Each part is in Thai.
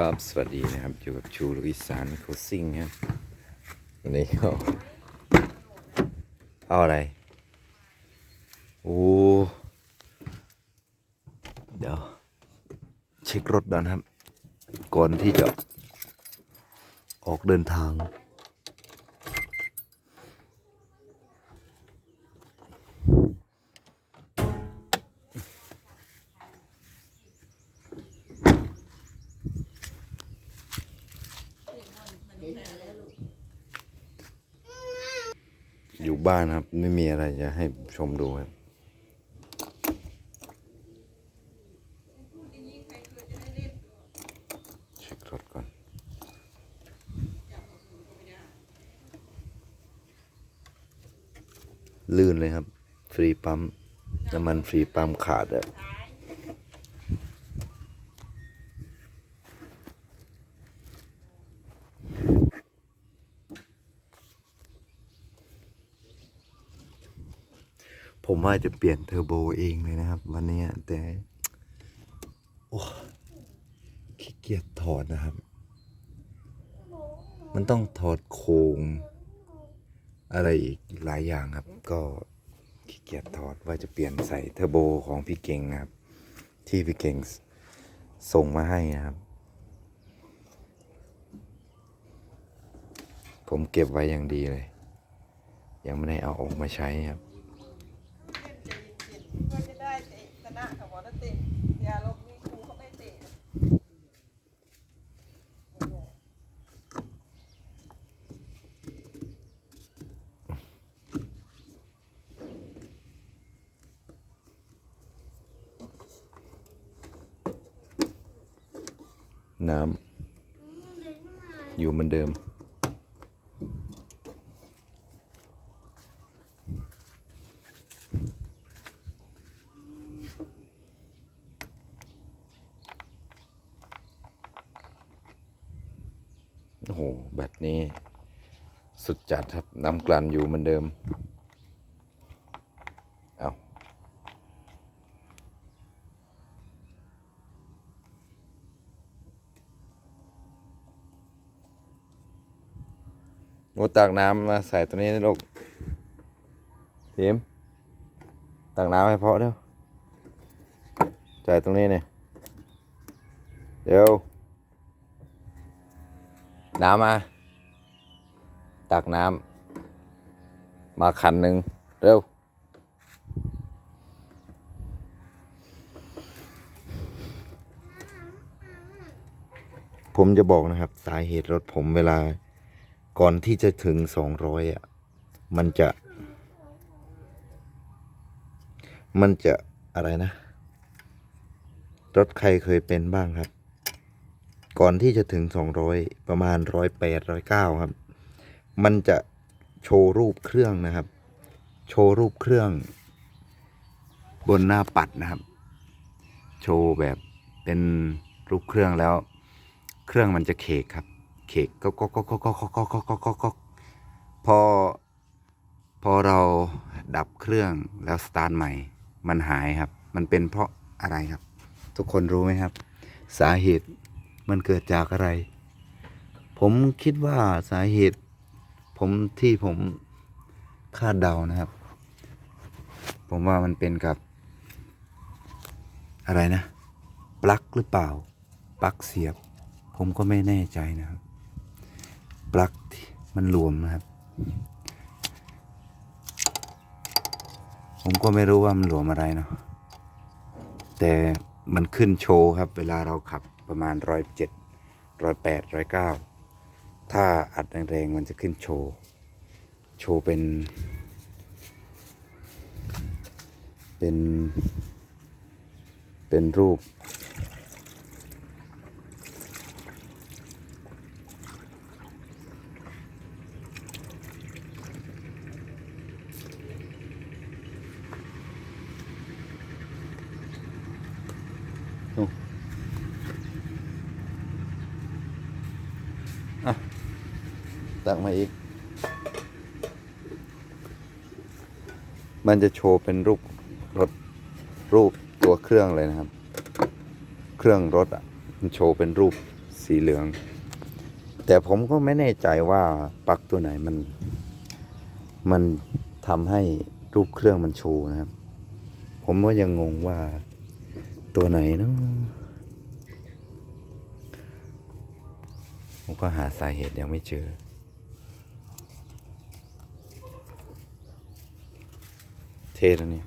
ครับ สวัสดีนะครับ อยู่กับชูลุยสานโคซิ่งครับวันนี้ก็เอาอะไร โอ้ เดี๋ยว เช็ครถก่อนครับ ก่อนที่จะออกเดินทาง อยู่บ้านครับ ไม่มีอะไรจะให้ชมดูครับเช็ครถก่อน ลื่นเลยครับ ฟรีปั๊มน้ำมันฟรีปั๊มขาดอะ ผมว่าจะเปลี่ยนเทอร์โบเองเลยนะครับ วันนี้แต่โอ้ขี้เกียจถอดนะครับ มันต้องถอดโครงอะไรอีกหลายอย่างครับ ก็ขี้เกียจถอดว่าจะเปลี่ยนใส่เทอร์โบของพี่เก่งนะครับ ที่พี่เก่งสส่งมาให้นะครับ ผมเก็บไว้อย่างดีเลย ยังไม่ได้เอาออกมาใช้ครับ ก็จะได้เตะชนะกับวอลเตะยาลบนี่ครูเขาไม่เตะ น้ำอยู่เหมือนเดิม โอ้โห แบตนี้ สุดจัดครับ น้ำกลั่นอยู่เหมือนเดิม โอ้ตักน้ำมาใส่ตัวนี้นะลูกเทีมตักน้ำให้เพาะเร็วใส่ตรงนี้เนี่ยเดี๋ยวน้ำมา ตักน้ำมาขันหนึ่งเร็วผมจะบอกนะครับ สาเหตุรถผมเวลา ก่อนที่จะถึงสองร้อยอะ มันจะ มันจะอะไรนะ รถใครเคยเป็นบ้างครับ ก่อนที่จะถึงสองร้อยประมาณร้อยแปดร้อยเก้าครับ มันจะโชว์รูปเครื่องนะครับ โชว์รูปเครื่อง บนหน้าปัดนะครับ โชว์แบบเป็นรูปเครื่องแล้ว เครื่องมันจะเคกครับ เคกก็ก็ก็ก็ก็ก็ก็ก็ก็ก็พอ พอเราดับเครื่องแล้วสตาร์ทใหม่ มันหายครับ มันเป็นเพราะอะไรครับ ทุกคนรู้ไหมครับ สาเหตุมันเกิดจากอะไร ผมคิดว่าสาเหตุ ผมที่ผมคาดเดานะครับ ผมว่ามันเป็นกับ อะไรนะ ปลั๊กหรือเปล่า ปลั๊กเสียบ ผมก็ไม่แน่ใจนะครับ ปลั๊กมันหลวมนะครับ ผมก็ไม่รู้ว่ามันหลวมอะไรเนาะแต่มันขึ้นโชว์ครับ เวลาเราขับประมาณร้อยเจ็ดร้อยแปดร้อยเก้าถ้าอัดแรงๆมันจะขึ้นโชว์ โชว์เป็น เป็น เป็นรูป ตักมาอีก มันจะโชว์เป็นรูปรถรูปตัวเครื่องเลยนะครับ เครื่องรถอะ มันโชว์เป็นรูปสีเหลือง แต่ผมก็ไม่แน่ใจว่าปลั๊กตัวไหนมัน มันทำให้รูปเครื่องมันโชว์นะครับ ผมก็ยังงงว่าตัวไหนเนาะ ผมก็หาสาเหตุยังไม่เจอ เทแล้วเนี่ย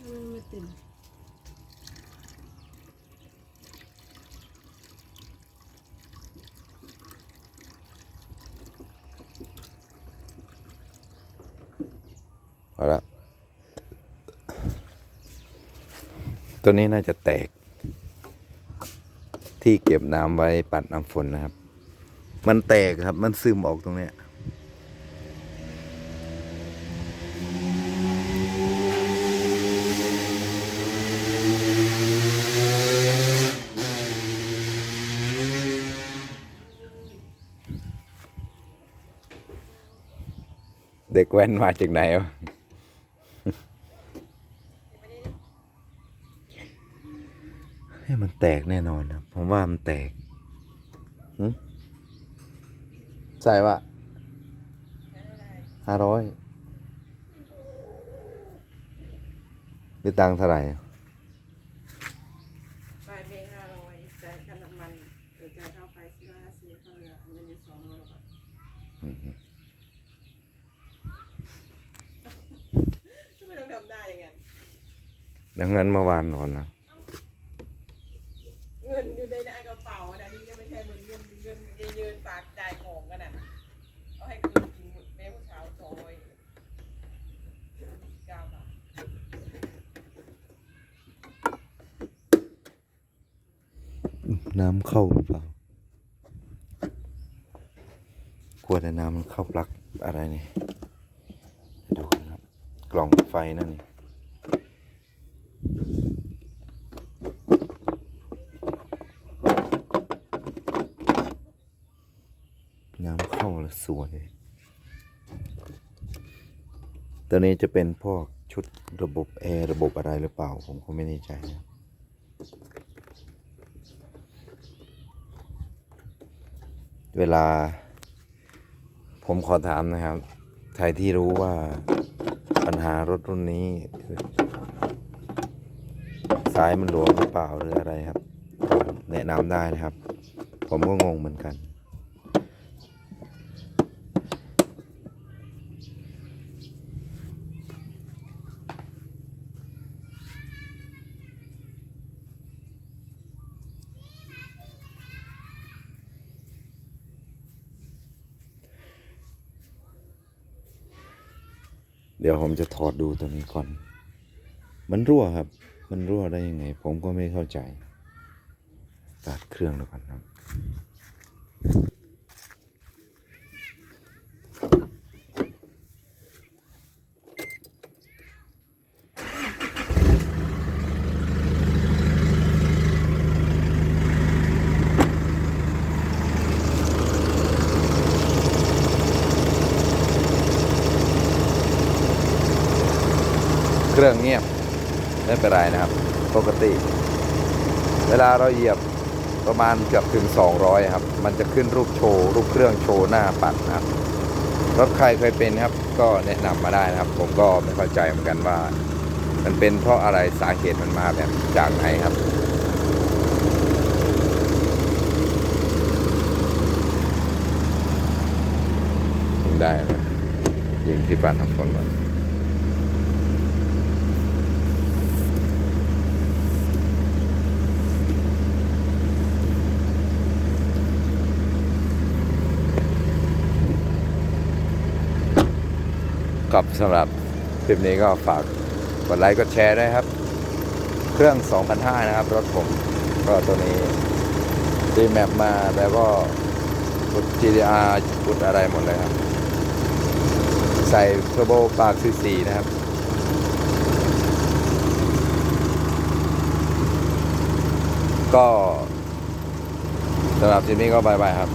ไม่ ติดเอละตัวนี้น่าจะแตก ที่เก็บน้ำไว้ปัดน้ำฝนนะครับ มันแตกครับ มันซึมออกตรงเนี้ย เด็กแว้นมาจากไหนวะให้มันแตกแน่นอนนะผมว่ามันแตกหึใส่ว่าห้าร้อยไม่ตังเท่าไหร่ ไปเพลงห้าร้อยจ่ายค่าน้ำมันเดี๋ยวจ่ายเข้าไปสิบห้าสิบเข้าเหลือเงินอยู่สองร้อยบาททำไมต้องทำได้อย่างนั้น ดังนั้นเมื่อวานนอนนะเงินอยู่ในกระเป๋านะนี่ก็ไม่ใช่เงินเงินเงินเยืนฝากจ่ายของกันน่ะเอาให้คืนจริงแม่ผู้สาวสองร้อยเก้าบาทน้ำเข้าหรือเปล่ากลัวแต่น้ำมันเข้าปลั๊กอะไรนี่ดูกันครับ กล่องไฟนั่นนี่น้ำเข้าแล้ว สวย ตัวนี้จะเป็นพวกชุดระบบแอร์ระบบอะไรหรือเปล่า ผมก็ไม่แน่ใจนะเวลา ผมขอถามนะครับ ใครที่รู้ว่าปัญหารถรุ่นนี้ สายมันหลวมหรือเปล่าหรืออะไรครับ แนะนำได้นะครับ ผมก็งงเหมือนกัน เดี๋ยวผมจะถอดดูตัวนี้ก่อน มันรั่วครับ มันรั่วได้ยังไง ผมก็ไม่เข้าใจตัดเครื่องดูก่อนครับ รื่องเงียบไม่เป็นไรนะครับ ปกติ เวลาเราเหยียบประมาณเกือบถึง 200 ครับ มันจะขึ้นรูปโชว์รูปเครื่องโชว์หน้าปัดนะครับ รถใครเคยเป็นครับ ก็แนะนำมาได้นะครับ ผมก็ไม่เข้าใจเหมือนกันว่า มันเป็นเพราะอะไรสาเหตุมันมาแบบจากไหนครับได้เลยยิงที่ปัดน้ำฝนก่อน กับสำหรับคลิปนี้ก็ฝากกดไลค์กดแชร์ด้วยครับ เครื่อง 2,500 นะครับ รถผมก็ตัวนี้ตีแมปมาแล้วก็กุด GDR กุดอะไรหมดเลยครับ ใส่เทอร์โบปาก4นะครับก็สำหรับคลิปนี้ก็บายบายครับ